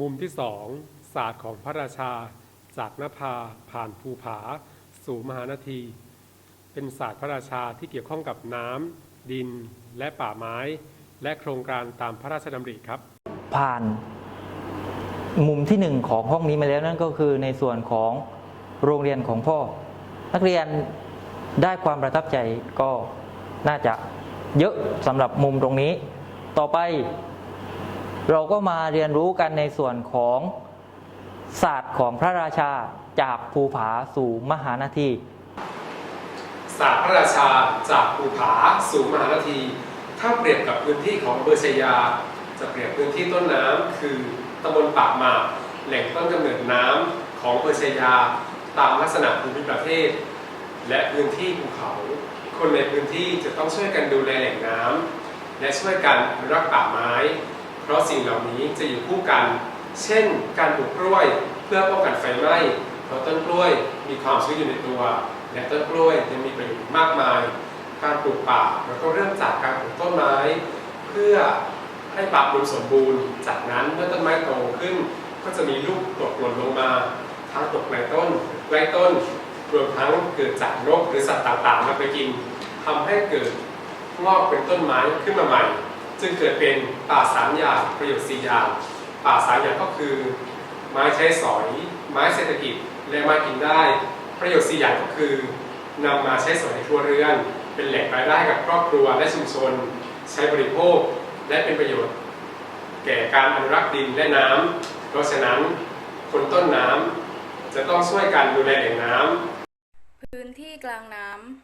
มุมที่สองศาสตร์ของพระราชา จากนภาผ่านภูผา สู่มหานาที เป็นศาสตร์พระราชาที่เกี่ยวข้องกับน้ำดินและป่าไม้ และโครงการตามพระราชดำริครับ ผ่านมุมที่หนึ่งของห้องนี้มาแล้วนั่นก็คือในส่วนของโรงเรียนของพ่อ นักเรียนได้ความประทับใจก็น่าจะเยอะสำหรับมุมตรงนี้ ต่อไป เราก็มาเรียนรู้กันในส่วนของศาสตร์ของพระราชาจากภูผาสู่มหานาที ศาสตร์พระราชาจากภูผาสู่มหานาที ถ้าเปรียบกับพื้นที่ของอำเบอร์ชยา จะเปรียบพื้นที่ต้นน้ำคือตำบลปากหมากแหล่งต้นกำเนิดน้ำของอำเบอร์ชยา ตามลักษณะภูมิประเทศ และพื้นที่ภูเขา คนในพื้นที่จะต้องช่วยกันดูแลแหล่งน้ำและช่วยกันรักป่าไม้ เพราะสิ่งเหล่านี้จะอยู่คู่กัน เช่น การปลูกกล้วยเพื่อป้องกันไฟไหม้เพราะต้นกล้วยมีความชื้นอยู่ในตัว และต้นกล้วยยังมีประโยชน์มากมาย การปลูกป่าเราก็เริ่มจากการปลูกต้นไม้ เพื่อให้ป่าอุดมสมบูรณ์ จากนั้นเมื่อต้นไม้โตขึ้น ก็จะมีลูกตกหล่นลงมา ทั้งตกในต้นใกล้ต้นรวมทั้งเกิดจากนกหรือสัตว์ต่างๆมาไปกินทำให้เกิดงอกเป็นต้นไม้ขึ้นมาใหม่ จึงเกิดเป็นป่าสามอย่างประโยชน์สี่อย่างป่าสามอย่างก็คือ ไม้ใช้สอย ไม้เศรษฐกิจและไม้กินได้ ประโยชน์สี่อย่างก็คือนำมาใช้สอยในครัวเรือน เป็นแหล่งรายได้ให้กับครอบครัวและชุมชน ใช้บริโภคและเป็นประโยชน์ แก่การอนุรักษ์ดินและน้ำเพราะฉะนั้นคนต้นน้ำจะต้องช่วยกันดูแลแหล่งน้ำพื้นที่กลางน้ำ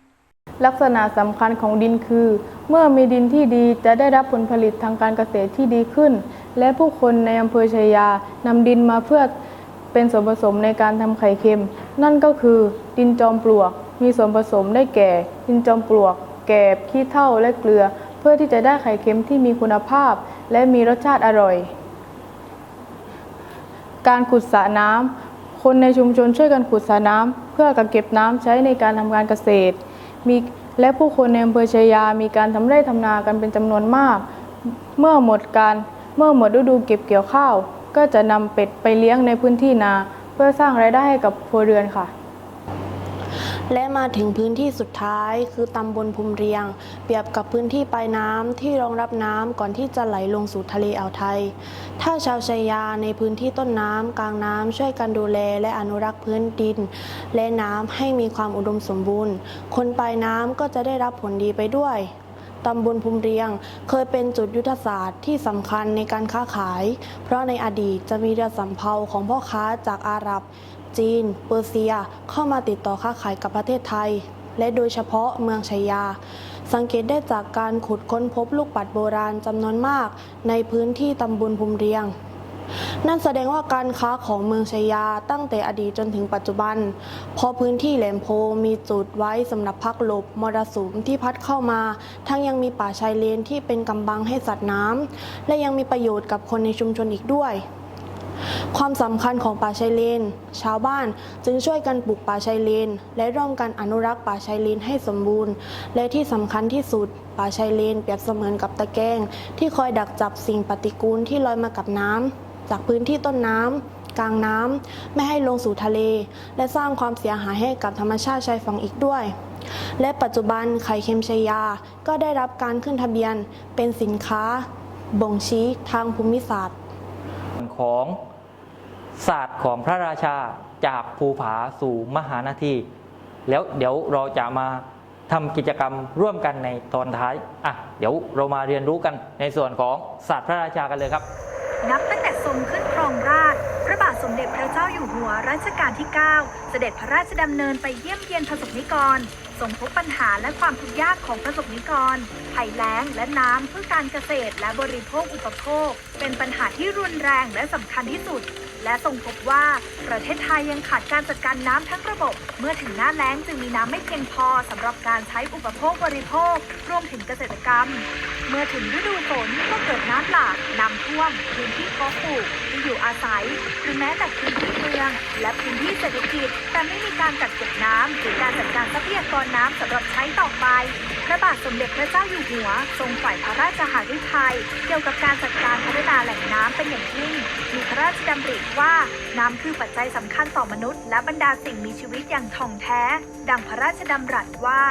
ลักษณะสำคัญของดินคือ เมื่อมีดินที่ดีจะได้รับผลผลิตทางการเกษตรที่ดีขึ้น และผู้คนในอำเภอชายานำดินมาเพื่อเป็นส่วนผสมในการทำไข่เค็ม นั่นก็คือดินจอมปลวก มีส่วนผสมได้แก่ ดินจอมปลวก แกบขี้เถ้าและเกลือ เพื่อที่จะได้ไข่เค็มที่มีคุณภาพ และมีรสชาติอร่อย การขุดสระน้ำคนในชุมชนช่วยกันขุดสระน้ำเพื่อกักเก็บน้ำใช้ในการทำการเกษตร มีและผู้คนในอำเภอชายา มีการทำไร่ทำนากันเป็นจำนวนมาก เมื่อหมดการเมื่อหมดฤดูเก็บเกี่ยวข้าว ก็จะนำเป็ดไปเลี้ยงในพื้นที่นา เพื่อสร้างรายได้ให้กับครัวเรือนค่ะ และมาถึงพื้นที่สุดท้ายคือตำบลภูมิเรียง เปรียบกับพื้นที่ปลายน้ำที่รองรับน้ำก่อนที่จะไหลลงสู่ทะเลอ่าวไทย ถ้าชาวชัยยาในพื้นที่ต้นน้ำกลางน้ำช่วยกันดูแลและอนุรักษ์พื้นดิน และน้ำให้มีความอุดมสมบูรณ์ คนปลายน้ำก็จะได้รับผลดีไปด้วย ตำบลภูมิเรียง เคยเป็นจุดยุทธศาสตร์ที่สำคัญในการค้าขาย เพราะในอดีตจะมีเรือสำเภาของพ่อค้าจากอาหรับ จีน เปอร์เซีย เข้ามาติดต่อค้าขายกับประเทศไทย และโดยเฉพาะเมืองชัยยา สังเกตได้จากการขุดค้นพบลูกปัดโบราณจำนวนมาก ในพื้นที่ตำบลภูมิเรียง นั่นแสดงว่าการค้าของเมืองชัยยาตั้งแต่อดีตจนถึงปัจจุบันเพราะพื้นที่แหลมโพมีจุดไว้สำหรับพักหลบมรสุมที่พัดเข้ามา ทั้งยังมีป่าชายเลนที่เป็นกำบังให้สัตว์น้ำและยังมีประโยชน์กับคนในชุมชนอีกด้วยความสำคัญของป่าชายเลน ชาวบ้านจึงช่วยกันปลูกป่าชายเลน และร่วมกันอนุรักษ์ป่าชายเลนให้สมบูรณ์ และที่สำคัญที่สุด ป่าชายเลนเปรียบเสมือนกับตะแกรงที่คอยดักจับสิ่งปฏิกูลที่ลอยมากับน้ำ จากพื้นที่ต้นน้ำกลางน้ำไม่ให้ลงสู่ทะเล และสร้างความเสียหายให้กับธรรมชาติชายฝั่งอีกด้วย และปัจจุบันไข่เค็มชายา ก็ได้รับการขึ้นทะเบียนเป็นสินค้า บ่งชี้ทางภูมิศาสตร์ ของศาสตร์ของพระราชาจากภูผาสู่มหานาที แล้วเดี๋ยวเราจะมาทำกิจกรรมร่วมกันในตอนท้าย อะ เดี๋ยวเรามาเรียนรู้กันในส่วนของศาสตร์พระราชากันเลยครับ นับตั้งแต่ ทรงขึ้นครองราชพระบาทสมเด็จพระเจ้าอยู่หัวรัชกาลที่ 9 เสด็จพระราชดำเนินไปเยี่ยมเยียนประสบนิกร ทรงพบปัญหาและความทุกข์ยากของประสบนิกร ภัยแล้งและน้ำเพื่อการเกษตร และบริโภคอุปโภค เป็นปัญหาที่รุนแรงและสำคัญที่สุด และทรงพบว่าประเทศไทยยังขาดการจัดการน้ำทั้งระบบ เมื่อถึงหน้าแล้งจึงมีน้ำไม่เพียงพอสำหรับการใช้อุปโภคบริโภค รวมถึงเกษตรกรรม เมื่อถึงฤดูฝนก็เกิดน้ำหลากน้ำท่วมพื้นที่เพาะปลูกที่อยู่อาศัยหรือแม้แต่พื้นที่เมือง และพื้นที่เศรษฐกิจแต่ไม่มีการกักเก็บน้ำหรือการจัดการทรัพยากรน้ำสำหรับใช้ต่อไป พระบาทสมเด็จพระเจ้าอยู่หัว ทรงฝ่ายพระราชหฤทัยเกี่ยวกับการจัดการพัฒนาแหล่งน้ำเป็นอย่างยิ่ง มีพระราชดำริว่าน้ำคือปัจจัยสำคัญต่อมนุษย์ และบรรดาสิ่งมีชีวิตอย่างท่องแท้ ดังพระราชดำรัสว่า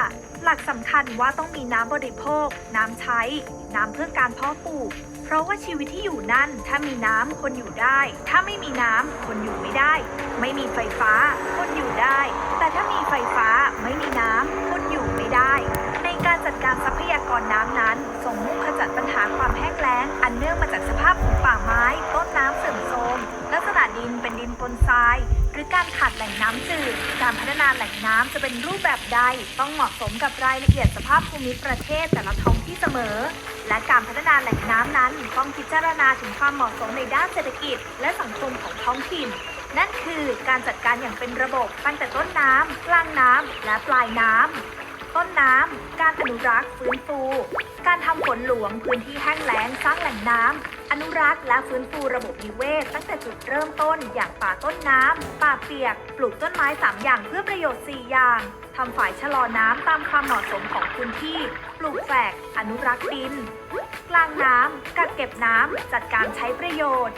หลักสำคัญว่าต้องมีน้ำบริโภค น้ำใช้ น้ำเพื่อการเพาะปลูก เพราะว่าชีวิตที่อยู่นั่นถ้ามีน้ำคนอยู่ได้ ถ้าไม่มีน้ำคนอยู่ไม่ได้ ไม่มีไฟฟ้า คนอยู่ได้ แต่ถ้ามีไฟฟ้าไม่มีน้ำคนอยู่ไม่ได้ ในการจัดการทรัพยากรน้ำนั้นส่งมุ่งขจัดปัญหาความแห้งแล้ง อันเนื่องมาจากสภาพของป่าไม้ ต้นน้ำเสื่อมโทรมลักษณะดินเป็นดินปนทราย รือการขาดแหล่งน้ำจืด การพัฒนาแหล่งน้ำจะเป็นรูปแบบใด ต้องเหมาะสมกับรายละเอียดสภาพภูมิประเทศแต่ละท้องที่เสมอ และการพัฒนาแหล่งน้ำนั้น ต้องพิจารณาถึงความเหมาะสมในด้านเศรษฐกิจ และสังคมของท้องถิ่น นั่นคือการจัดการอย่างเป็นระบบตั้งแต่ต้นน้ำกลางน้ำและปลายน้ำต้นน้ำ การอนุรักษ์ฟื้นฟู การทำฝนหลวงพื้นที่แห้งแล้งสร้างแหล่งน้ำ อนุรักษ์และฟื้นฟูระบบนิเวศ ตั้งแต่จุดเริ่มต้นอย่างป่าต้นน้ำ ป่าเปียก ปลูกต้นไม้ 3 อย่างเพื่อประโยชน์ 4 อย่างทำฝ่ายชะลอน้ำตามความเหมาะสมของพื้นที่ ปลูกแฝก อนุรักษ์ดิน กลางน้ำกักเก็บน้ำจัดการใช้ประโยชน์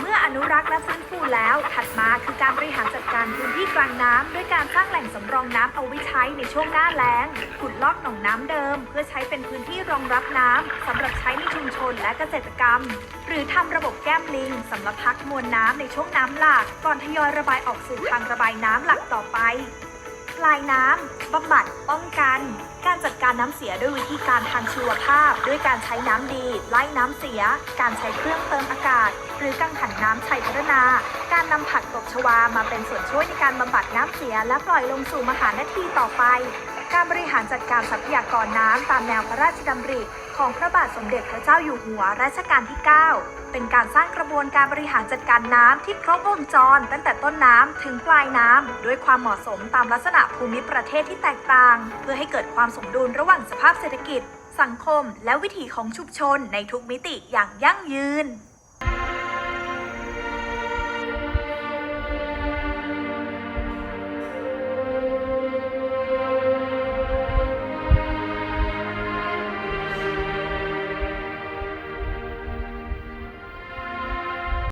เมื่ออนุรักษ์และฟื้นฟูแล้ว ถัดมาคือการบริหารจัดการพื้นที่กลางน้ำด้วยการสร้างแหล่งสำรองน้ำเอาไว้ใช้ในช่วงหน้าแล้ง ขุดลอกหนองน้ำเดิม เพื่อใช้เป็นพื้นที่รองรับน้ำสำหรับใช้ในชุมชนและเกษตรกรรม หรือทำระบบแก้มลิงสำหรับพักมวลน้ำในช่วงน้ำหลาก ก่อนทยอยระบายออกสู่ทางระบายน้ำหลักต่อไป คลายน้ำบำบัด ป้องกัน การจัดการน้ำเสียด้วยวิธีการทางชีวภาพ ด้วยการใช้น้ำดี ไล่น้ำเสีย การใช้เครื่องเติมอากาศ หรือกังหันน้ำชัยพัฒนา การนำผักตบชวามาเป็นส่วนช่วยในการบำบัดน้ำเสีย และปล่อยลงสู่มหานาทีต่อไป การบริหารจัดการทรัพยากรน้ำตามแนวพระราชดำริ ของพระบาทสมเด็จพระเจ้าอยู่หัวรัชกาลที่ 9 เป็นการสร้างกระบวนการบริหารจัดการน้ำที่ครบวงจร ตั้งแต่ต้นน้ำถึงปลายน้ำด้วยความเหมาะสมตามลักษณะภูมิประเทศที่แตกต่าง เพื่อให้เกิดความสมดุลระหว่างสภาพเศรษฐกิจ สังคม และวิถีของชุมชนในทุกมิติอย่างยั่งยืน